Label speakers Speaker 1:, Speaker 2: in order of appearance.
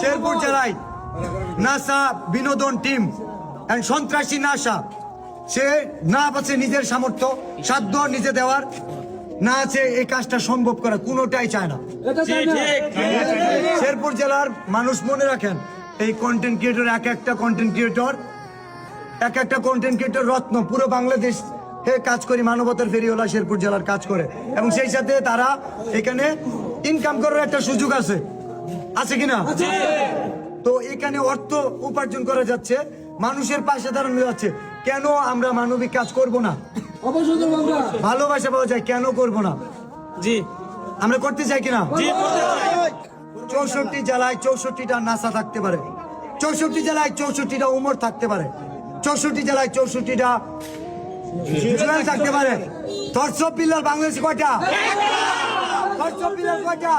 Speaker 1: শেরপুর জেলায় নাসা বিনোদন টিম এন্ড সন্ত্রাসী নাসা। সে না আছে নিজের সামর্থ্য সাধ্য নিজে দেওয়ার না আছে এই কাজটা সম্ভব করা কোনোটাই চায় না। শেরপুর জেলার মানুষ মনে রাখেন এই কন্টেন্ট ক্রিয়েটর এক একটা কন্টেন্ট ক্রিয়েটর এক একটা কন্টেন্ট ক্রিয়েটর রত্ন পুরো বাংলাদেশ হে কাজ করি মানবতার ফেরিওয়ালা শেরপুর জেলার কাজ করে। এবং সেই সাথে তারা এখানে ইনকাম করার একটা সুযোগ আছে। আছে কিনা? তো এখানে অর্থ উপার্জন করা যাচ্ছে মানুষের পাশে দাঁড়ানো যাচ্ছে। কেন আমরা মানবিক কাজ করব না? ভালোবাসা পাওয়া যায় কেন করব না?
Speaker 2: জি।
Speaker 1: আমরা করতে চাই কিনা। চৌষট্টি জেলায় চৌষট্টিটা নাসা থাকতে পারে। চৌষট্টি জেলায় চৌষট্টিটা উমর থাকতে পারে। চৌষট্টি জেলায় চৌষট্টিটা জুয়েল থাকতে পারে। দর্শক পিল্লার বাংলাদেশ কয়টা? দর্শক পিল্লার কয়টা?